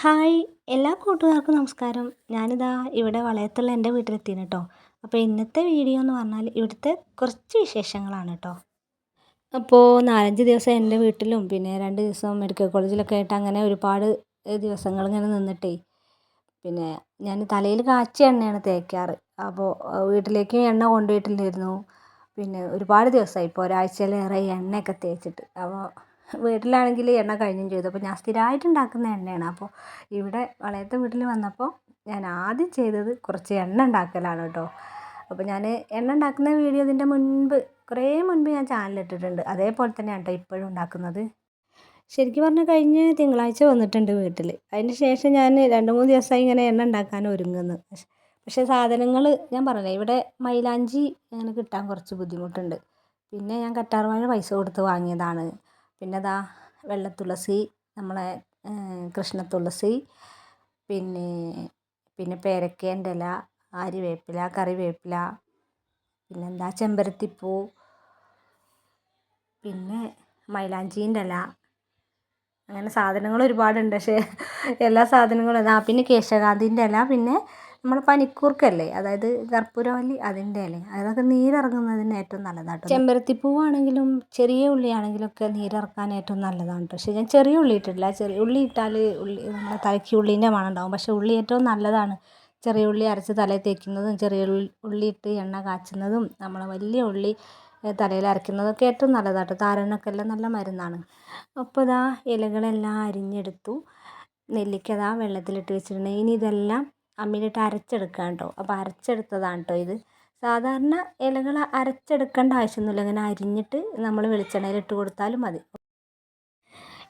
Hi എല്ലാ കൂട്ടുകാർക്കും നമസ്കാരം. ഞാനിതാ ഇവിടെ വളയത്തുള്ള എന്റെ വീട്ടിലെത്തിയാണ് കേട്ടോ അപ്പോൾ ഇന്നത്തെ വീഡിയോ എന്ന് പറഞ്ഞാൽ ഇവിടുത്തെ കുറച്ച് വിശേഷങ്ങളാണ് കേട്ടോ അപ്പോൾ നാലഞ്ച് ദിവസം എന്റെ വീട്ടിലും പിന്നെ രണ്ട് ദിവസം മെഡിക്കൽ കോളേജിലൊക്കെ ആയിട്ട് അങ്ങനെ ഒരുപാട് ദിവസങ്ങൾ ഇങ്ങനെ നിന്നിട്ടേ. പിന്നെ ഞാൻ തലയിൽ കാച്ചിയ എണ്ണയാണ് തേക്കാറ്. അപ്പോൾ വീട്ടിലേക്കും എണ്ണ കൊണ്ടുപോയിട്ടില്ലായിരുന്നു പിന്നെ ഒരുപാട് ദിവസമായി. ഇപ്പോൾ ഒരാഴ്ചയിലേറെ എണ്ണയൊക്കെ തേച്ചിട്ട്. അപ്പോൾ വീട്ടിലാണെങ്കിൽ എണ്ണ കഴിഞ്ഞും ചെയ്തു. അപ്പോൾ ഞാൻ സ്ഥിരമായിട്ട് ഉണ്ടാക്കുന്ന എണ്ണയാണ്. അപ്പോൾ ഇവിടെ വളയത്തെ വീട്ടിൽ വന്നപ്പോൾ ഞാൻ ആദ്യം ചെയ്തത് കുറച്ച് എണ്ണ ഉണ്ടാക്കലാണ് കേട്ടോ. അപ്പോൾ ഞാൻ എണ്ണ ഉണ്ടാക്കുന്ന വീഡിയോ ഇതിന്റെ മുൻപ് കുറേ മുൻപ് ഞാൻ ചാനലിട്ടിട്ടുണ്ട് അതേപോലെ തന്നെയാണ് കേട്ടോ ഇപ്പോഴും ഉണ്ടാക്കുന്നത്. ശരിക്കും പറഞ്ഞാൽ കഴിഞ്ഞ തിങ്കളാഴ്ച വന്നിട്ടുണ്ട് വീട്ടിൽ. അതിന് ശേഷം ഞാൻ രണ്ട് മൂന്ന് ദിവസമായി ഇങ്ങനെ എണ്ണ ഉണ്ടാക്കാൻ ഒരുങ്ങുന്നു. പക്ഷേ സാധനങ്ങൾ ഞാൻ പറഞ്ഞില്ലേ ഇവിടെ മൈലാഞ്ചി അങ്ങനെ കിട്ടാൻ കുറച്ച് ബുദ്ധിമുട്ടുണ്ട്. പിന്നെ ഞാൻ കറ്റാർവാഴ പൈസ കൊടുത്ത് വാങ്ങിയതാണ്. പിന്നെ ദാ വെള്ളത്തുളസി നമ്മളെ കൃഷ്ണ തുളസി പിന്നെ പിന്നെ പേരക്കേന്റെ ഇല ആര്യവേപ്പില കറിവേപ്പില പിന്നെന്താ ചെമ്പരത്തിപ്പൂ പിന്നെ മൈലാഞ്ചീന്റെ ഇല അങ്ങനെ സാധനങ്ങൾ ഒരുപാടുണ്ട് പക്ഷേ എല്ലാ സാധനങ്ങളും അതാ പിന്നെ കേശകാന്തിന്റെ ഇല പിന്നെ നമ്മൾ പനിക്കൂർക്കല്ലേ? അതായത് കർപ്പൂരവല്ലി അതിന്റെ ഇല. അതൊക്കെ നീരിറങ്ങുന്നതിന് ഏറ്റവും നല്ലതാണ് ചെമ്പരത്തിപ്പൂവാണെങ്കിലും ചെറിയ ഉള്ളിയാണെങ്കിലും ഒക്കെ നീരിറക്കാൻ ഏറ്റവും നല്ലതാണ് പക്ഷേ ഞാൻ ചെറിയ ഉള്ളി ഇട്ടിട്ടില്ല. ചെറിയ ഉള്ളി ഇട്ടാൽ ഉള്ളി നമ്മുടെ തലയ്ക്ക് ഉള്ളീന്റെ മണം പക്ഷേ ഉള്ളി ഏറ്റവും നല്ലതാണ്. ചെറിയ ഉള്ളി അരച്ച് തലയിൽ തേക്കുന്നതും ചെറിയ ഉള്ളി ഇട്ട് എണ്ണ കാച്ചുന്നതും നമ്മൾ വലിയ ഉള്ളി തലയിൽ അരയ്ക്കുന്നതൊക്കെ ഏറ്റവും നല്ലതാട്ടോ. താരനൊക്കെ എല്ലാം നല്ല മരുന്നാണ്. അപ്പോൾ ഇതാ ഇലകളെല്ലാം അരിഞ്ഞെടുത്തു. നെല്ലിക്ക ഇതാ വെള്ളത്തിലിട്ട് വെച്ചിട്ടുണ്ട്. ഇനി ഇതെല്ലാം അമ്മിയിലിട്ട് അരച്ചെടുക്കുകയാണ് കേട്ടോ അപ്പോൾ അരച്ചെടുത്തതാണ് കേട്ടോ ഇത്. സാധാരണ ഇലകൾ അരച്ചെടുക്കേണ്ട ആവശ്യമൊന്നുമില്ല. ഇങ്ങനെ അരിഞ്ഞിട്ട് നമ്മൾ വെളിച്ചെണ്ണയിൽ ഇട്ട് കൊടുത്താലും മതി.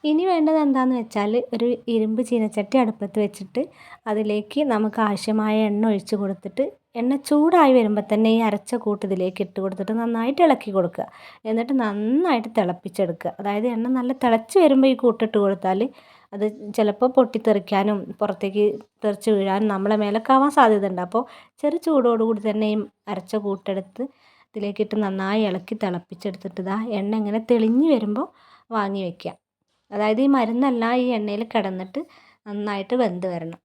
ഇനി വേണ്ടത് എന്താണെന്ന് വെച്ചാൽ ഒരു ഇരുമ്പ് ചീനച്ചട്ടി അടുപ്പത്ത് വെച്ചിട്ട് അതിലേക്ക് നമുക്ക് ആവശ്യമായ എണ്ണ ഒഴിച്ച് കൊടുത്തിട്ട് എണ്ണ ചൂടായി വരുമ്പോൾ തന്നെ ഈ അരച്ച കൂട്ട് ഇതിലേക്ക് ഇട്ട് കൊടുത്തിട്ട് നന്നായിട്ട് ഇളക്കി കൊടുക്കുക. എന്നിട്ട് നന്നായിട്ട് തിളപ്പിച്ചെടുക്കുക. അതായത് എണ്ണ നല്ല തിളച്ച് വരുമ്പോൾ ഈ കൂട്ടിട്ട് കൊടുത്താൽ അത് ചിലപ്പോൾ പൊട്ടിത്തെറിക്കാനും പുറത്തേക്ക് തെറിച്ച് വീഴാനും നമ്മളെ മേലൊക്കെ ആവാൻ സാധ്യതയുണ്ട്. അപ്പോൾ ചെറു ചൂടോടുകൂടി തന്നെ ഈ അരച്ച കൂട്ടെടുത്ത് ഇതിലേക്കിട്ട് നന്നായി ഇളക്കി തിളപ്പിച്ചെടുത്തിട്ട് ഇതാ എണ്ണ ഇങ്ങനെ തെളിഞ്ഞ് വരുമ്പോൾ വാങ്ങി വയ്ക്കുക അതായത് ഈ മരുന്നെല്ലാം ഈ എണ്ണയിൽ കിടന്നിട്ട് നന്നായിട്ട് വെന്ത് വരണം.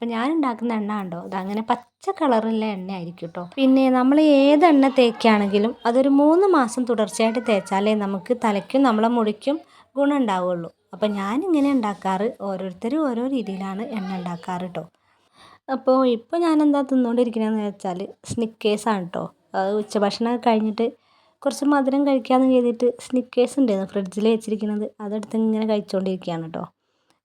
അപ്പം ഞാൻ ഉണ്ടാക്കുന്ന എണ്ണ ഉണ്ടോ അതങ്ങനെ പച്ച കളറുള്ള എണ്ണ ആയിരിക്കും കേട്ടോ പിന്നെ നമ്മൾ ഏത് എണ്ണ തേക്കുകയാണെങ്കിലും അതൊരു മൂന്ന് മാസം തുടർച്ചയായിട്ട് തേച്ചാലേ നമുക്ക് തലയ്ക്കും നമ്മളെ മുടിക്കും ഗുണം ഉണ്ടാവുള്ളൂ അപ്പം ഞാനിങ്ങനെ ഉണ്ടാക്കാറ്. ഓരോരുത്തരും ഓരോ രീതിയിലാണ് എണ്ണ ഉണ്ടാക്കാറ് കേട്ടോ അപ്പോൾ ഇപ്പോൾ ഞാൻ എന്താ തിന്നുകൊണ്ടിരിക്കണതെന്ന് വെച്ചാൽ സ്നിക്കേഴ്സാണ് കേട്ടോ ഉച്ചഭക്ഷണം കഴിഞ്ഞിട്ട് കുറച്ച് മധുരം കഴിക്കാമെന്ന് കരുതിയിട്ട് സ്നിക്കേഴ്സ് ഉണ്ടായിരുന്നു ഫ്രിഡ്ജിൽ വെച്ചിരിക്കുന്നത് അതെടുത്ത് ഇങ്ങനെ കഴിച്ചുകൊണ്ടിരിക്കുകയാണ് കേട്ടോ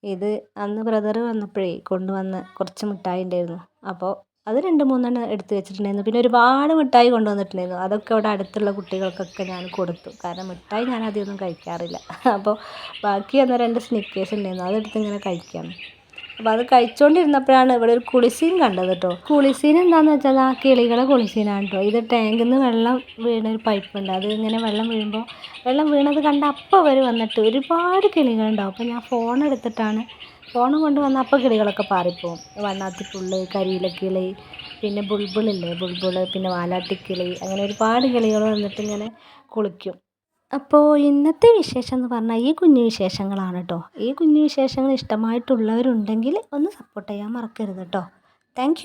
ഇത് അന്ന് ബ്രദർ വന്നപ്പോഴേ കൊണ്ടുവന്ന് കുറച്ച് മിഠായി ഉണ്ടായിരുന്നു. അപ്പോൾ അത് രണ്ട് മൂന്നെണ്ണം എടുത്ത് വെച്ചിട്ടുണ്ടായിരുന്നു. പിന്നെ ഒരുപാട് മിഠായി കൊണ്ടുവന്നിട്ടുണ്ടായിരുന്നു. അതൊക്കെ അവിടെ അടുത്തുള്ള കുട്ടികൾക്കൊക്കെ ഞാൻ കൊടുത്തു. കാരണം മിഠായി ഞാൻ അധികമൊന്നും കഴിക്കാറില്ല. അപ്പോൾ ബാക്കി വന്ന രണ്ട് സ്നിക്കേഴ്സ് ഉണ്ടായിരുന്നു. അതെടുത്ത് ഇങ്ങനെ കഴിക്കുകയാണ് അപ്പോൾ അത് കഴിച്ചുകൊണ്ടിരുന്നപ്പോഴാണ് ഇവിടെ ഒരു കുളിസീൻ കണ്ടത് കേട്ടോ കുളിസീൻ എന്താണെന്ന് വെച്ചാൽ ആ കിളികളെ കുളിസീനാണ് കേട്ടോ ഇത് ടാങ്കിൽ നിന്ന് വെള്ളം വീണ ഒരു പൈപ്പ് ഉണ്ട് അത് ഇങ്ങനെ വെള്ളം വീഴുമ്പോൾ വെള്ളം വീണത് കണ്ട അപ്പോൾ അവർ വന്നിട്ട് ഒരുപാട് കിളികളുണ്ടാവും അപ്പോൾ ഞാൻ ഫോൺ എടുത്തിട്ടാണ്. ഫോൺ കൊണ്ട് വന്ന അപ്പോൾ കിളികളൊക്കെ പാറിപ്പോവും. കരിയില കിളി പിന്നെ ബുൾബുളില്ലേ ബുൾബുൾ പിന്നെ വാലാട്ടിക്കിളി അങ്ങനെ ഒരുപാട് കിളികൾ വന്നിട്ട് ഇങ്ങനെ കുളിക്കും. അപ്പോൾ ഇന്നത്തെ വിശേഷം എന്ന് പറഞ്ഞാൽ ഈ കുഞ്ഞു വിശേഷങ്ങളാണ് കേട്ടോ ഈ കുഞ്ഞു വിശേഷങ്ങൾ ഇഷ്ടമായിട്ടുള്ളവരുണ്ടെങ്കിൽ ഒന്ന് സപ്പോർട്ട് ചെയ്യാൻ മറക്കരുത് കേട്ടോ താങ്ക്